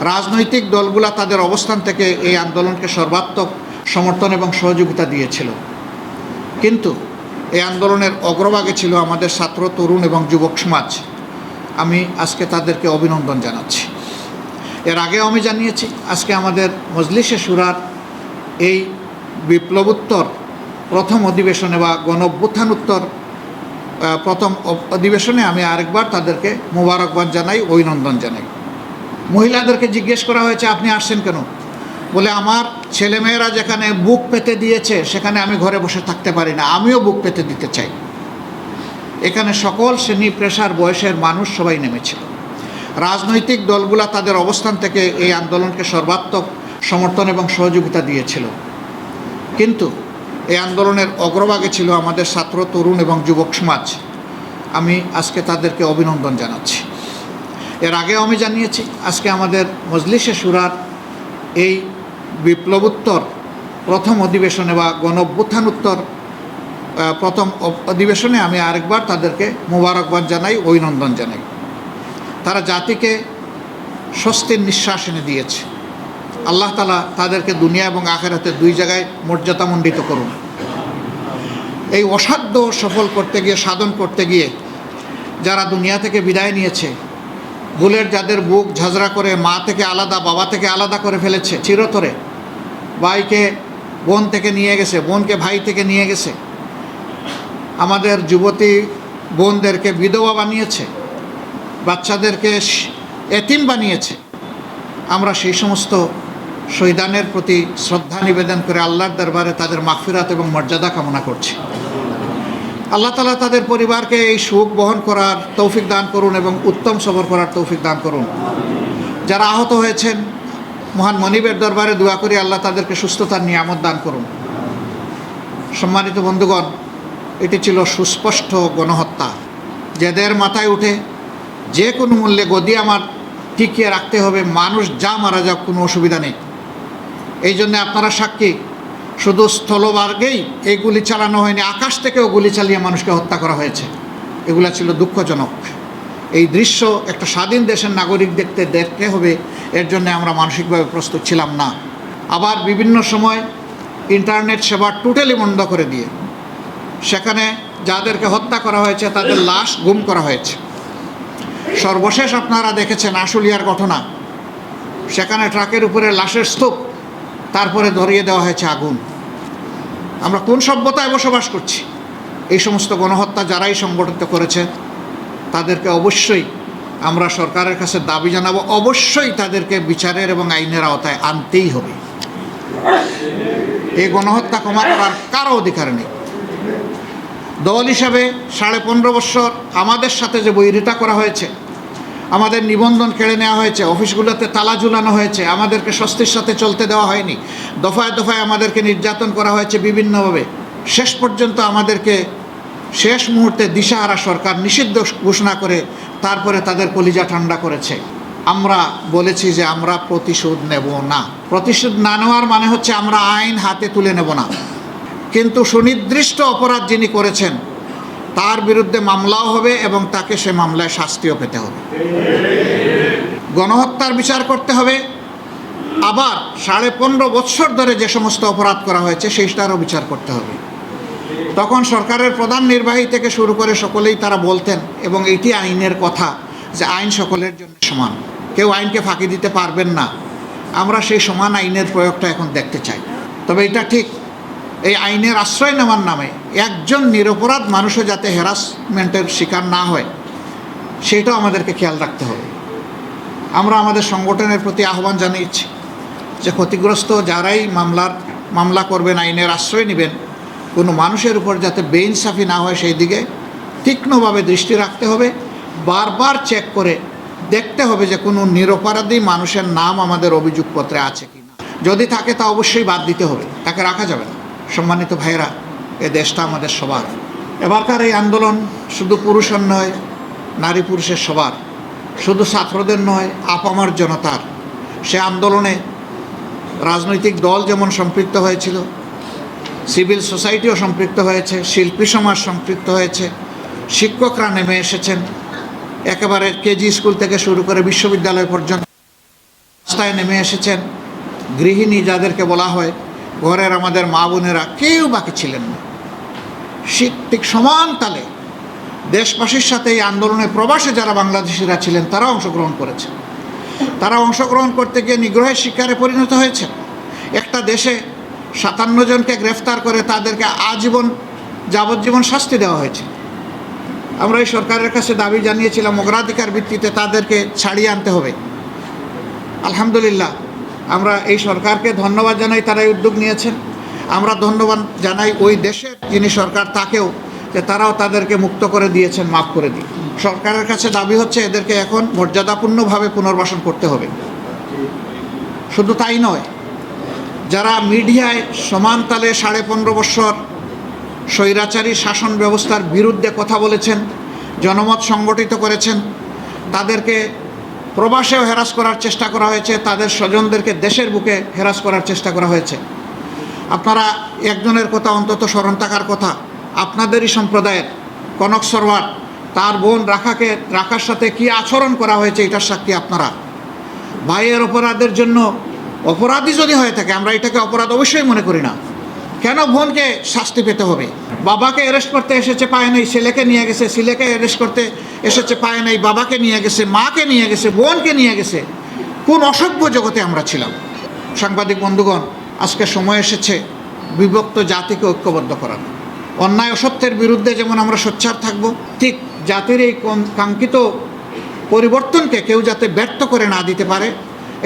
রাজনৈতিক দলগুলা তাদের অবস্থান থেকে এই আন্দোলনকে সর্বাত্মক সমর্থন এবং সহযোগিতা দিয়েছিল। কিন্তু এই আন্দোলনের অগ্রভাগে ছিল আমাদের ছাত্র তরুণ এবং যুবক সমাজ। আমি আজকে তাদেরকে অভিনন্দন জানাচ্ছি। এর আগেও আমি জানিয়েছি আজকে আমাদের মজলিসে সুরার এই বিপ্লবোত্তর প্রথম অধিবেশনে বা গণ অভ্যুত্থানোত্তর আহ, প্রথম অধিবেশনে আমি আরেকবার তাদেরকে মোবারকবাদ জানাই অভিনন্দন জানাই। মহিলাদেরকে জিজ্ঞেস করা হয়েছে, আপনি আসছেন কেন? বলে, আমার ছেলেমেয়েরা যেখানে বুক পেতে দিয়েছে, সেখানে আমি ঘরে বসে থাকতে পারি না। আমিও বুক পেতে দিতে চাই। এখানে সকল শ্রেণি পেশার বয়সের মানুষ সবাই নেমেছিল। রাজনৈতিক দলগুলা তাদের অবস্থান থেকে এই আন্দোলনকে সর্বাত্মক সমর্থন এবং সহযোগিতা দিয়েছিল। কিন্তু এই আন্দোলনের অগ্রভাগে ছিল আমাদের ছাত্র, তরুণ এবং যুবক সমাজ। আমি আজকে তাদেরকে অভিনন্দন জানাচ্ছি। এর আগেও আমি জানিয়েছি আজকে আমাদের মজলিসে সুরার এই বিপ্লবোত্তর প্রথম অধিবেশনে বা গণ অভ্যুত্থানোত্তর আহ, প্রথম অধিবেশনে আমি আরেকবার তাদেরকে মোবারকবাদ জানাই অভিনন্দন জানাই। তারা জাতিকে স্বস্তির নিঃশ্বাস এনে দিয়েছে। আল্লাহ তালা তাদেরকে দুনিয়া এবং আখেরাতে দুই জায়গায় মর্যাদামণ্ডিত করুন। এই অসাধ্য সফল করতে গিয়ে সাধন করতে গিয়ে যারা দুনিয়া থেকে বিদায় নিয়েছে ভুলের যাদের বুক ঝাঁঝরা করে মা থেকে আলাদা, বাবা থেকে আলাদা করে ফেলেছে চিরতরে। ভাইকে, বোন থেকে নিয়ে গেছে, বোনকে ভাই থেকে নিয়ে গেছে। আমাদের যুবতী বোনদেরকে বিধবা বানিয়েছে, বাচ্চাদেরকে এতিম বানিয়েছে। আমরা সেই সমস্ত শহীদানের প্রতি শ্রদ্ধা নিবেদন করে আল্লাহর দরবারে তাদের মাগফিরাত এবং মর্যাদা কামনা করছি। আল্লাহ তালা তাদের পরিবারকে এই সুখ বহন করার তৌফিক দান করুন এবং উত্তম সবর করার তৌফিক দান করুন। যারা আহত হয়েছেন, মহান মনিবের দরবারে দোয়া করি আল্লাহ তাদেরকে সুস্থতার নিয়ামত দান করুন। সম্মানিত বন্ধুগণ, এটি ছিল সুস্পষ্ট গণহত্যা। যাদের মাথায় উঠে যে কোনো মূল্যে গদি আমার টিকিয়ে রাখতে হবে, মানুষ যা মারা যাক কোনো অসুবিধা নেই। এই জন্য আপনারা সাক্ষী শুধু স্থলমার্গেই এই গুলি চালানো হয়নি, আকাশ থেকেও গুলি চালিয়ে মানুষকে হত্যা করা হয়েছে। এগুলা ছিল দুঃখজনক। এই দৃশ্য একটা স্বাধীন দেশের নাগরিক দেখতে দেখতে হবে, এর জন্য আমরা মানসিকভাবে প্রস্তুত ছিলাম না। আবার বিভিন্ন সময় ইন্টারনেট সেবা টোটালি বন্ধ করে দিয়ে, সেখানে যাদেরকে হত্যা করা হয়েছে তাদের লাশ গুম করা হয়েছে। সর্বশেষ আপনারা দেখেছেন আশুলিয়ার ঘটনা। সেখানে ট্রাকের উপরে লাশের স্তূপ তারপরে ধরিয়ে দেওয়া হয়েছে আগুন। আমরা কোন সভ্যতায় বসবাস করছি? এই সমস্ত গণহত্যা যারাই সংগঠিত করেছে, তাদেরকে অবশ্যই আমরা সরকারের কাছে দাবি জানাব। অবশ্যই তাদেরকে বিচারের এবং আইনের আওতায় আনতেই হবে। এই গণহত্যা ক্ষমা করার কারও অধিকার নেই। দল হিসাবে সাড়ে পনেরো বছর আমাদের সাথে যে বৈরিতা করা হয়েছে আমাদের নিবন্ধন কেড়ে নেওয়া হয়েছে, অফিসগুলোতে তালা ঝুলানো হয়েছে, আমাদেরকে স্বস্তির সাথে চলতে দেওয়া হয়নি। দফায় দফায় আমাদেরকে নির্যাতন করা হয়েছে বিভিন্নভাবে। শেষ পর্যন্ত আমাদেরকে শেষ মুহূর্তে দিশাহারা সরকার নিষিদ্ধ ঘোষণা করে তারপরে তাদের কলিজা ঠান্ডা করেছে। আমরা বলেছি যে আমরা প্রতিশোধ নেব না। প্রতিশোধ না নেওয়ার মানে হচ্ছে আমরা আইন হাতে তুলে নেব না। কিন্তু সুনির্দিষ্ট অপরাধ যিনি করেছেন তার বিরুদ্ধে মামলাও হবে এবং তাকে সে মামলায় শাস্তিও পেতে হবে। গণহত্যার বিচার করতে হবে। আবার সাড়ে পনেরো বৎসর ধরে যে সমস্ত অপরাধ করা হয়েছে, সেইটারও বিচার করতে হবে। তখন সরকারের প্রধান নির্বাহী থেকে শুরু করে সকলেই তারা বলতেন, এবং এটি আইনের কথা যে আইন সকলের জন্য সমান। কেউ আইনকে ফাঁকি দিতে পারবেন না। আমরা সেই সমান আইনের প্রয়োগটা এখন দেখতে চাই। তবে এটা ঠিক, এই আইনের আশ্রয় নেওয়ার নামে একজন নিরপরাধ মানুষও যাতে হ্যারাসমেন্টের শিকার না হয়, সেটাও আমাদেরকে খেয়াল রাখতে হবে। আমরা আমাদের সংগঠনের প্রতি আহ্বান জানিয়েছি যে ক্ষতিগ্রস্ত যারাই মামলার, মামলা করবেন, আইনের আশ্রয় নেবেন, কোনো মানুষের উপর যাতে বেইনসাফি না হয় সেই দিকে তীক্ষ্ণভাবে দৃষ্টি রাখতে হবে। বারবার চেক করে দেখতে হবে যে কোনো নিরপরাধী মানুষের নাম আমাদের অভিযোগপত্রে আছে কি না যদি থাকে তা অবশ্যই বাদ দিতে হবে, তাকে রাখা যাবে না। সম্মানিত ভাইরা এ দেশটা আমাদের সবার। এবারকার এই আন্দোলন শুধু পুরুষের নয়, নারী পুরুষের সবার। শুধু ছাত্রদের নয়, আপামার জনতার। সে আন্দোলনে রাজনৈতিক দল যেমন সম্পৃক্ত হয়েছিল, সিভিল সোসাইটিও সম্পৃক্ত হয়েছে, শিল্পী সমাজ সম্পৃক্ত হয়েছে, শিক্ষকরা নেমে এসেছেন। একেবারে কেজি স্কুল থেকে শুরু করে বিশ্ববিদ্যালয় পর্যন্ত রাস্তায় নেমে এসেছেন। গৃহিণী যাদেরকে বলা হয়, ঘরের আমাদের মা বোনেরা, কেউ বাকি ছিলেন না। ঠিক সমান তালে দেশবাসীর সাথে এই আন্দোলনে প্রবাসে যারা বাংলাদেশিরা ছিলেন, তারা অংশগ্রহণ করেছে তারা অংশগ্রহণ করতে গিয়ে নিগ্রহের শিকারে পরিণত হয়েছে একটা দেশে সাতান্ন জনকে গ্রেফতার করে তাদেরকে আজীবন যাবজ্জীবন শাস্তি দেওয়া হয়েছে আমরা এই সরকারের কাছে দাবি জানিয়েছিলাম, অগ্রাধিকার ভিত্তিতে তাদেরকে ছাড়িয়ে আনতে হবে। আলহামদুলিল্লাহ, আমরা এই সরকারকে ধন্যবাদ জানাই তারা এই উদ্যোগ নিয়েছেন। আমরা ধন্যবাদ জানাই ওই দেশের যিনি সরকার তাকেও যে তারাও তাদেরকে মুক্ত করে দিয়েছেন, মাফ করে দিয়ে সরকারের কাছে দাবি হচ্ছে এদেরকে এখন মর্যাদাপূর্ণভাবে পুনর্বাসন করতে হবে। শুধু তাই নয়, যারা মিডিয়ায় সমান তালে সাড়ে পনেরো বৎসর স্বৈরাচারী শাসন ব্যবস্থার বিরুদ্ধে কথা বলেছেন, জনমত সংগঠিত করেছেন, তাদেরকে প্রবাসেও হেরাস করার চেষ্টা করা হয়েছে, তাদের স্বজনদেরকে দেশের বুকে হেরাস করার চেষ্টা করা হয়েছে। আপনারা একজনের কথা, অন্তত স্মরণ থাকার কথা, আপনাদেরই সম্প্রদায়ের কনক সরওয়ার তার বোন রাখাকে, রাখার সাথে কি আচরণ করা হয়েছে এটার সাক্ষী আপনারা? ভাইয়ের অপরাধের জন্য অপরাধী যদি হয়ে থাকে, আমরা এটাকে অপরাধ অবশ্যই মনে করি না। কেন বোনকে শাস্তি পেতে হবে? বাবাকে অ্যারেস্ট করতে এসেছে, পায় নাই, ছেলেকে নিয়ে গেছে, ছেলেকে অ্যারেস্ট করতে এসেছে, পায় নাই, বাবাকে নিয়ে গেছে, মাকে নিয়ে গেছে, বোনকে নিয়ে গেছে। কোন অসভ্য জগতে আমরা ছিলাম। সাংবাদিক বন্ধুগণ আজকে সময় এসেছে বিভক্ত জাতিকে ঐক্যবদ্ধ করার। অন্যায় অসত্যের বিরুদ্ধে যেমন আমরা সোচ্চার থাকব, ঠিক জাতির এই কাঙ্ক্ষিত পরিবর্তনকে কেউ যাতে ব্যর্থ করে না দিতে পারে,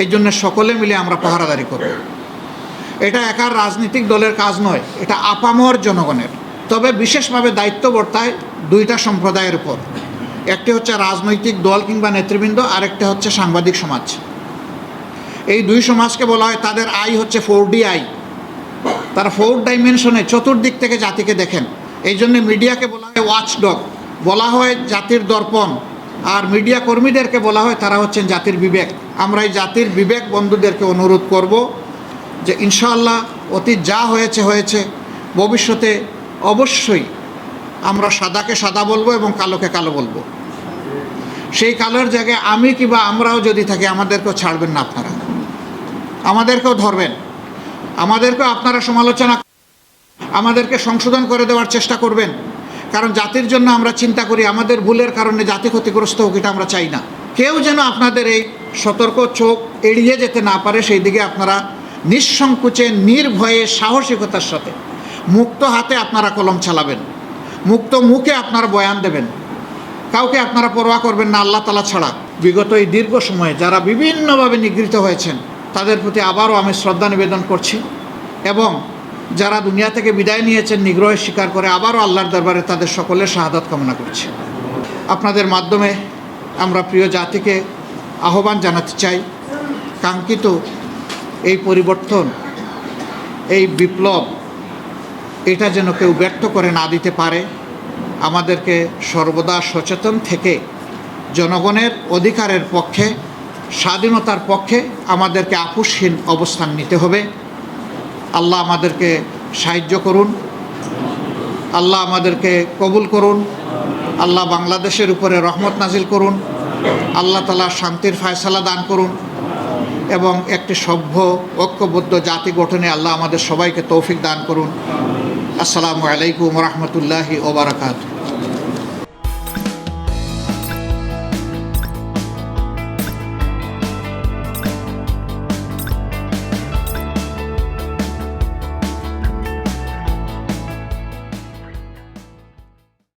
এই জন্য সকলে মিলে আমরা পাহারাদারি করব। এটা একার রাজনৈতিক দলের কাজ নয়, এটা আপামর জনগণের। তবে বিশেষভাবে দায়িত্ব বর্তায় দুইটা সম্প্রদায়ের উপর। একটি হচ্ছে রাজনৈতিক দল কিংবা নেতৃবৃন্দ, আরেকটা হচ্ছে সাংবাদিক সমাজ। এই দুই সমাজকে বলা হয়, তাদের আই হচ্ছে ফোর ডি আই। তারা ফোর ডাইমেনশনে চতুর্দিক থেকে জাতিকে দেখেন। এই জন্য মিডিয়াকে বলা হয় ওয়াচ ডগ বলা হয় জাতির দর্পণ। আর মিডিয়া কর্মীদেরকে বলা হয়, তারা হচ্ছেন জাতির বিবেক। আমরা এই জাতির বিবেক বন্ধুদেরকে অনুরোধ করব যে ইনশাআল্লাহ অতীত যা হয়েছে হয়েছে। ভবিষ্যতে অবশ্যই আমরা সাদাকে সাদা বলব এবং কালোকে কালো বলব। সেই কালোর জায়গায় আমি কিংবা আমরাও যদি থাকি, আমাদেরকেও ছাড়বেন না আপনারা। আমাদেরকেও ধরবেন। আমাদেরকেও আপনারা সমালোচনা আমাদেরকে সংশোধন করে দেওয়ার চেষ্টা করবেন। কারণ জাতির জন্য আমরা চিন্তা করি, আমাদের ভুলের কারণে জাতি ক্ষতিগ্রস্ত হোক এটা আমরা চাই না। কেউ যেন আপনাদের এই সতর্ক চোখ এড়িয়ে যেতে না পারে, সেই দিকে আপনারা নিঃসংকোচে, নির্ভয়ে, সাহসিকতার সাথে মুক্ত হাতে আপনারা কলম চালাবেন। মুক্ত মুখে আপনারা বয়ান দেবেন। কাউকে আপনারা পরোয়া করবেন না, আল্লাহ তালা ছাড়া। বিগত এই দীর্ঘ সময়ে যারা বিভিন্নভাবে নিগৃহীত হয়েছেন তাদের প্রতি আবারও আমি শ্রদ্ধা নিবেদন করছি এবং যারা দুনিয়া থেকে বিদায় নিয়েছেন, নিগ্রহের স্বীকার করে আবারও আল্লাহর দরবারে তাদের সকলের শাহাদাত কামনা করছি। আপনাদের মাধ্যমে আমরা প্রিয় জাতিকে আহ্বান জানাতে চাই, কাঙ্ক্ষিত এই পরিবর্তন, এই বিপ্লব, এটা যেন কেউ ব্যর্থ করে না দিতে পারে, আমাদেরকে সর্বদা সচেতন থেকে জনগণের অধিকারের পক্ষে স্বাধীনতার পক্ষে আমাদেরকে আপুসহীন অবস্থান নিতে হবে। আল্লাহ আমাদেরকে সাহায্য করুন। আল্লাহ আমাদেরকে কবুল করুন। আল্লাহ বাংলাদেশের উপরে রহমত নাজিল করুন। আল্লাহ তালা শান্তির ফায়সালা দান করুন এবং একটি সভ্য, ঐক্যবদ্ধ জাতি গঠনে আল্লাহ আমাদের সবাইকে তৌফিক দান করুন। আসসালামু আলাইকুম রহমতুল্লাহি ওবরাকাতু